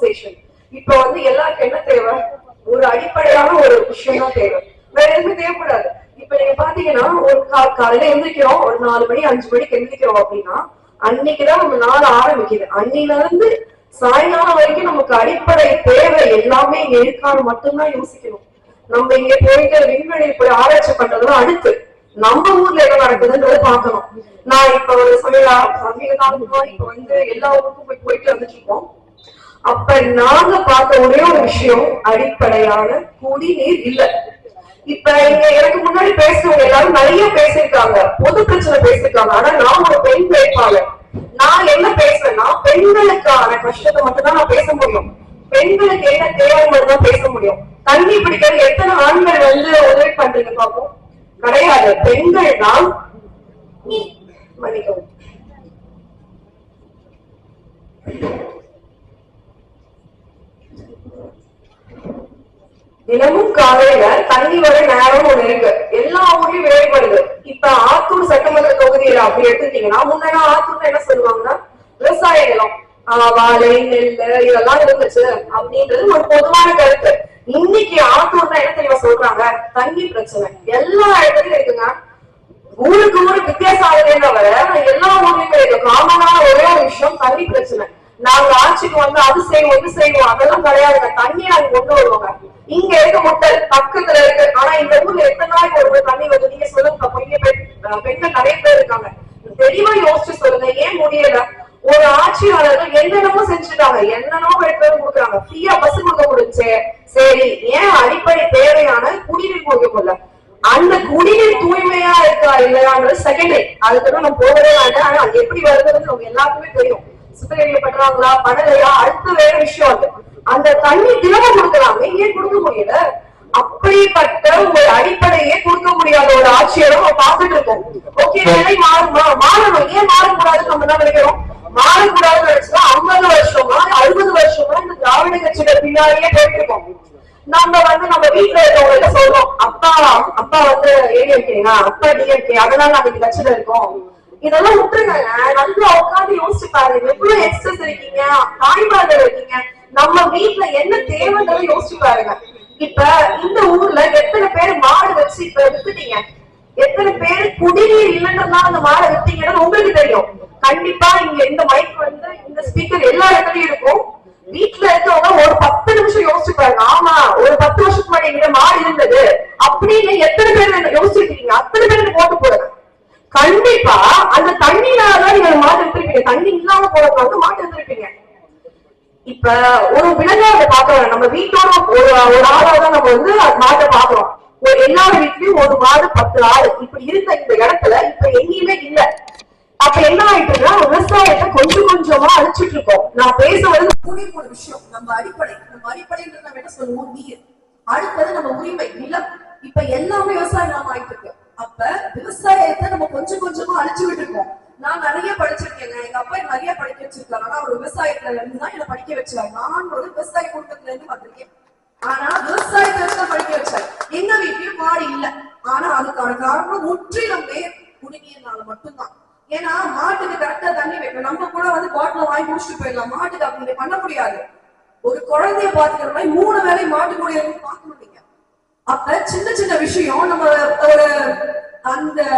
Conversation இப்ப வந்து எல்லாருக்கும் என்ன தேவை? ஒரு அடிப்படையான ஒரு விஷயம் தான் தேவை. வேற எதுவுமே தேவைப்படாது. இப்ப நீங்க பாத்தீங்கன்னா ஒரு கா- காலையில எந்திரிக்கிறோம் ஒரு நாலு மணி அஞ்சு மணிக்கு எந்திரிக்கிறோம் அப்படின்னா அன்னைக்குதான் நம்ம நாள் ஆரம்பிக்குது. அன்னில இருந்து சாயங்காலம் வரைக்கும் நமக்கு அடிப்படை தேவை எல்லாமே இங்க இருக்கான்னு மட்டும்தான் யோசிக்கணும். நம்ம இங்க போயிட்டு விண்வெளியில் போய் ஆராய்ச்சி பண்றதுலாம் அடுத்து. நம்ம ஊர்ல என்ன நடக்குதுன்றத பாக்கணும் நான் இப்ப ஒரு சமய சமீப காலமா இப்ப வந்து எல்லா ஊருக்கும் போய் போயிட்டு வந்துட்டு இருக்கோம். அப்ப நாங்க பார்த்த ஒரே ஒரு விஷயம் அடிப்படையான குடிநீர் இல்ல. இப்ப இங்க எனக்கு முன்னாடி பேசுறவங்க எல்லாரும் நிறைய பேசியிருக்காங்க. பொது பிரச்சனை பேசியிருக்காங்க. ஆனா நான் ஒரு பெண் வேட்பாளர். நான் என்ன பேசுறேன்னா பெண்களுக்கான கஷ்டத்தை மட்டும் தான் நான் பேச முடியும். பெண்களுக்கு என்ன தேவைன்னு தான் பேச முடியும். தண்ணி பிடிக்கிறது எத்தனை ஆண்கள் வந்து உதவி பண்றீங்க பாப்போம்? கிடையாது. பெண்கள் தான் மன்னிக்கவும். தினமும் காலையில தண்ணி வர நேரம் ஒண்ணு இருக்கு. எல்லா ஊர்லயும் வேறுபடுது இப்ப ஆத்தூர் சட்டமன்ற தொகுதியில அப்படி எடுத்துட்டீங்கன்னா முன்னாடி ஆத்தூர்ல என்ன சொல்லுவாங்கன்னா விவசாய நிலம் ஆஹ் வாழை நெல் இதெல்லாம் இருந்துச்சு அப்படின்றது ஒரு பொதுவான கருத்து. இன்னைக்கு ஆத்தூர்ல என்ன தெரியுமா சொல்றாங்க? தண்ணி பிரச்சனை. எல்லா இடத்துலயும் இருக்குங்க. ஊருக்கு ஊரு வித்தியாசம் ஆகுதுன்னு வர எல்லா ஊர்லயுமே இருக்கு. காமனான ஒரே ஒரு விஷயம் தண்ணி பிரச்சனை. நாங்க ஆட்சிக்கு வந்து அது செய்வோம் இது செய்வோம். அதெல்லாம் கிடையாதுங்க தண்ணியை நாங்க கொண்டு வருவாங்க. இங்க இருக்க முட்டை பக்கத்துல இருக்கு ஆனா இந்த ஊர்ல எத்தனை நாளைக்கு ஒரு தண்ணி வருது? நீங்க சொல்லுங்க பாப்போம். பெண்கள் நிறைய பேர் இருக்காங்க. தெளிவா யோசிச்சு சொல்லுங்க ஏன் முடியல? ஒரு ஆட்சியாளர்கள் என்னென்னமோ செஞ்சுட்டாங்க. என்னென்னமோ பேர் கொடுக்குறாங்க. ஃப்ரீயா பஸ் கொடுக்க முடிச்சு சரி ஏன் அடிப்படை தேவையான குடிநீர் கொடுக்க முடியல? அந்த குடிநீர் தூய்மையா இருக்கா இல்லையான்றது செகண்டரி அதுக்கு நம்ம போகவே வேண்டாம். ஆனா அது எப்படி வருதுன்னு நம்ம எல்லாருக்குமே தெரியும். சுத்திகரிக்க பண்றாங்களா பண்ணலையா? அடுத்த வேற விஷயம் அது அந்த தண்ணி தினமும் கொடுக்கறாங்க ஏன் கொடுக்க முடியல? அப்படிப்பட்ட ஒரு அடிப்படையே கொடுக்க முடியாத ஒரு ஆட்சியை நம்ம பார்த்துட்டு இருக்கோம். ஓகே நிலை மாறுமா? மாறணும். ஏன் மாறக்கூடாதுன்னு நம்ம என்ன நினைக்கிறோம்? மாறக்கூடாதுன்னு நினைச்சா ஐம்பது வருஷமா அறுபது வருஷமா இந்த திராவிட கட்சியில பின்னாடியே போயிட்டு இருக்கோம். நம்ம வந்து நம்ம வீட்டுல இருக்கவங்க சொல்றோம் அப்பா அப்பா வந்து ஏடிஎம்கேங்க அப்பா டிஎம்கே அதனால நாங்க இந்த கட்சியில இருக்கோம். இதெல்லாம் விட்டுருங்க. நல்லா உட்காந்து யோசிச்சு பாருங்க. எவ்வளவு எக்ஸஸ் இருக்கீங்க? தாய்மார்கள் இருக்கீங்க. நம்ம வீட்டுல என்ன தேவைன்றதை யோசிச்சு பாருங்க. இப்ப இந்த ஊர்ல எத்தனை பேர் மாடு வச்சு இப்ப வித்துட்டீங்க? எத்தனை பேர் குடிநீர் இல்லைன்றதுனால அந்த மாடை வித்தீங்கன்னு உங்களுக்கு தெரியும். கண்டிப்பா இங்க இந்த மைக் வந்து இந்த ஸ்பீக்கர் எல்லா இடத்துலயும் இருக்கும் வீட்டுல இருக்கவங்க ஒரு பத்து நிமிஷம் யோசிச்சு பாருங்க ஆமா ஒரு பத்து வருஷத்துக்கு முன்னாடி எங்கிட்ட மாடு இருந்தது அப்படின்னு எத்தனை பேர் யோசிச்சிருக்கீங்க அத்தனை பேர் எனக்கு ஓட்டு போடுங்க கண்டிப்பா. அந்த தண்ணினாலதான் நீங்க மாட்டு எடுத்திருப்பீங்க. தண்ணி இல்லாம போறதுனால மாட்டு எடுத்திருப்பீங்க. இப்ப ஒரு விலங்காக பாக்குறோம் நம்ம வீட்டோட ஒரு ஒரு ஆளாதான் நம்ம வந்து மாட்டை பாக்குறோம் ஒரு எல்லார் வீட்லயும் ஒரு மாடு பத்து ஆள் இப்படி இருந்த இந்த இடத்துல இப்ப எங்கேயுமே இல்ல. அப்ப என்ன ஆயிட்டுன்னா விவசாயத்தை கொஞ்சம் கொஞ்சமா அழிச்சிட்டு இருக்கோம். நான் பேச வந்து ஒரு விஷயம். நம்ம அடிப்படை. நம்ம அடிப்படைன்றது நம்ம என்ன சொல்லுவோம்? நீர் அடுத்தது நம்ம உரிமை நிலம். இப்ப எல்லாமே விவசாயம் நாம ஆயிட்டு இருக்கு. அப்ப விவசாயத்தை நம்ம கொஞ்சம் கொஞ்சமா அழிச்சு விட்டுருக்கோம். நான் நிறைய படிச்சிருக்கேங்க. எங்க அப்பா நிறைய படிக்க வச்சிருக்காரு ஆனா ஒரு விவசாயத்துல இருந்து தான் என்ன படிக்க வச்சாரு. நான் ஒரு விவசாய குடும்பத்துல இருந்து வந்திருக்கேன். ஆனா விவசாயத்துல இருந்து படிக்க வச்சாரு. எங்க வீட்லயும் மாடு இல்ல. ஆனா அதுக்கான காரணம் முற்றிலும் நேர் குடுங்கியனால மட்டும்தான். ஏன்னா மாட்டுக்கு கரெக்டா தண்ணி வைக்கணும் நம்ம கூட வந்து பாட்டில வாங்கி குடிச்சிட்டு போயிடலாம். மாட்டுக்கு அப்படி பண்ண முடியாது. ஒரு குழந்தைய பாத்துக்கிற மாதிரி மூணு வேளை மாட்டு கூட இருந்து பார்க்கணும் நீங்க அப்ப சின்ன சின்ன விஷயம் நம்ம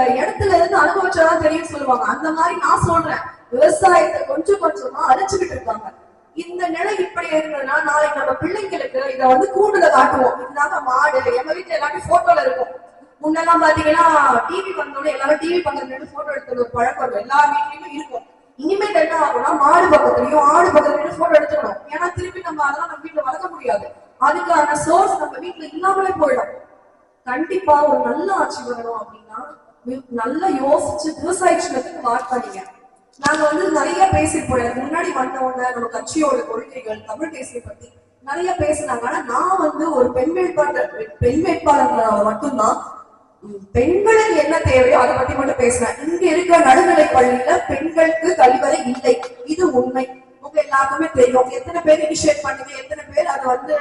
இடத்துல இருந்து அனுபவிச்சாதான் தெரியும் சொல்லுவாங்க. அந்த மாதிரி நான் சொல்றேன். விவசாயத்தை கொஞ்சம் கொஞ்சமா அழிச்சுக்கிட்டு இருக்காங்க. இந்த நிலை இப்படி இருந்ததுன்னா நாளைக்கு நம்ம பிள்ளைங்களுக்கு இதை வந்து கூண்டுல காட்டுவோம். இதுதாங்க மாடு எங்க வீட்டுல எல்லாமே போட்டோல இருக்கும். முன்னெல்லாம் பாத்தீங்கன்னா டிவி வந்தோடனே எல்லாரும் டிவி பக்கத்துல போட்டோ எடுத்துற ஒரு பழக்கம் இருக்கும் எல்லா வீட்லயுமே இருக்கும். இனிமேல் என்ன ஆகும்னா மாடு பக்கத்துலயும் ஆடு பக்கத்துலயும் போட்டோ எடுத்துக்கணும். ஏன்னா திருப்பி நம்ம அதெல்லாம் நம்ம வீட்டுல வளர்க்க முடியாது. அதுக்கான சோர்ஸ் நம்ம வீட்டுல இல்லாமலே போயிடும். கண்டிப்பா ஒரு நல்ல ஆட்சி வரணும் அப்படின்னா நல்லா யோசிச்சு விவசாய சின்னத்துக்கு வார்த்தாங்க நாங்க வந்து நிறைய பேசிருப்போம் எனக்கு முன்னாடி வந்தவங்க நம்ம கட்சியோட கொள்கைகள் தமிழ் தேசிய பத்தி நிறைய பேசினாங்க. ஆனா நான் வந்து ஒரு பெண் வேட்பாளர் பெண் வேட்பாளர்களால மட்டும்தான் பெண்களுக்கு என்ன தேவையோ அதை பத்தி மட்டும் பேசினேன் இங்க இருக்கிற நடுநிலை பள்ளியில பெண்களுக்கு கழிவறை இல்லை. இது உண்மை. உங்க எல்லாருக்குமே தெரியும். எத்தனை பேர் இனிஷியேட் பண்ணுங்க? எத்தனை பேர் அதை வந்து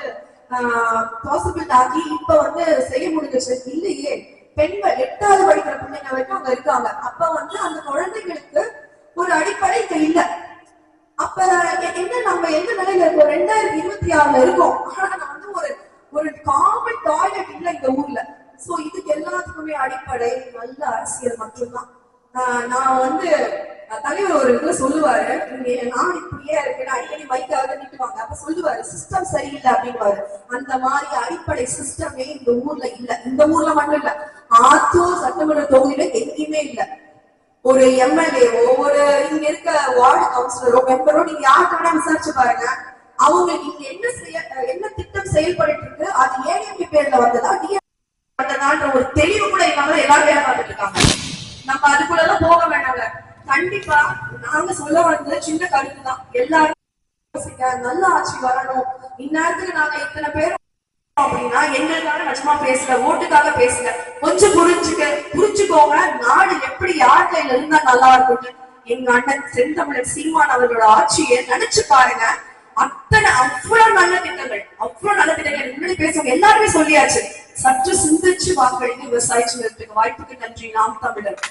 பாசிபிள் ஆகி இப்ப வந்து செய்ய முடிஞ்சிச்சு இல்லையே. பெண்கள் எட்டாவது படிக்கிற பிள்ளைங்க வரைக்கும் அங்க இருக்காங்க. அப்ப வந்து அந்த குழந்தைகளுக்கு ஒரு அடிப்படை இங்க இல்ல அப்ப என்ன நம்ம எந்த நிலையில இருக்கோம்? ரெண்டாயிரத்தி இருபத்தி ஆறுல இருக்கோம். ஆனா நான் வந்து ஒரு ஒரு காமன் டாய்லெட் இல்ல இந்த ஊர்ல. சோ இதுக்கு எல்லாத்துக்குமே அடிப்படை நல்ல அரசியல் மட்டும்தான். ஆஹ் நான் வந்து தலைவர் ஒரு இதுல சொல்லுவாரு. இங்க நான் இப்படியே இருக்கேன் அடிக்கடி மைக்காக நிட்டுவாங்க. அப்ப சொல்லுவாரு சிஸ்டம் சரியில்லை அப்படின்னுவாரு அந்த மாதிரி அடிப்படை சிஸ்டமே இந்த ஊர்ல இல்ல. இந்த ஊர்ல மட்டும் இல்ல. ஆத்தூர் சட்டமன்ற தொகுதியில எங்கேயுமே இல்ல. ஒரு எம்எல்ஏவோ ஒரு இங்க இருக்க வார்டு கவுன்சிலரோ மெம்பரோ நீங்க யாருக்கு வேணா விசாரிச்சு பாருங்க. அவங்க இங்க என்ன செய்ய என்ன திட்டம் செயல்பட்டு இருக்கு அது ஏடிஎம்கே பேர்ல வந்ததா டிஎம்ன்ற ஒரு தெளிவு கூட இல்லாம எல்லாரும் வேலை பார்த்துட்டு இருக்காங்க. நம்ம அதுக்குள்ளதான் போக வேண்டாங்க கண்டிப்பா நாங்க சொல்ல வந்தது சின்ன கருத்து தான் எல்லாரும் நல்ல ஆட்சி வரணும். இந்நேரத்துக்கு நாங்க இத்தனை பேர் அப்படின்னா எங்களுக்காக நிஜமா பேசல ஓட்டுக்காக பேசல கொஞ்சம் புரிஞ்சுக்க புரிஞ்சுக்கோங்க நாடு எப்படி யார் கையில இருந்தா நல்லா இருக்கும்னு. எங்க அண்ணன் செந்தமிழர் சீமான் அவர்களோட ஆட்சியை நினைச்சு பாருங்க. அத்தனை அவ்வளவு நல்ல திட்டங்கள் அவ்வளவு நல்ல திட்டங்கள். முன்னாடி பேசுவாங்க எல்லாருமே சொல்லியாச்சு. சற்று சிந்திச்சு வாக்களித்து விவசாயிச்சு வாய்ப்புக்கு நன்றி. நாம் தமிழர்.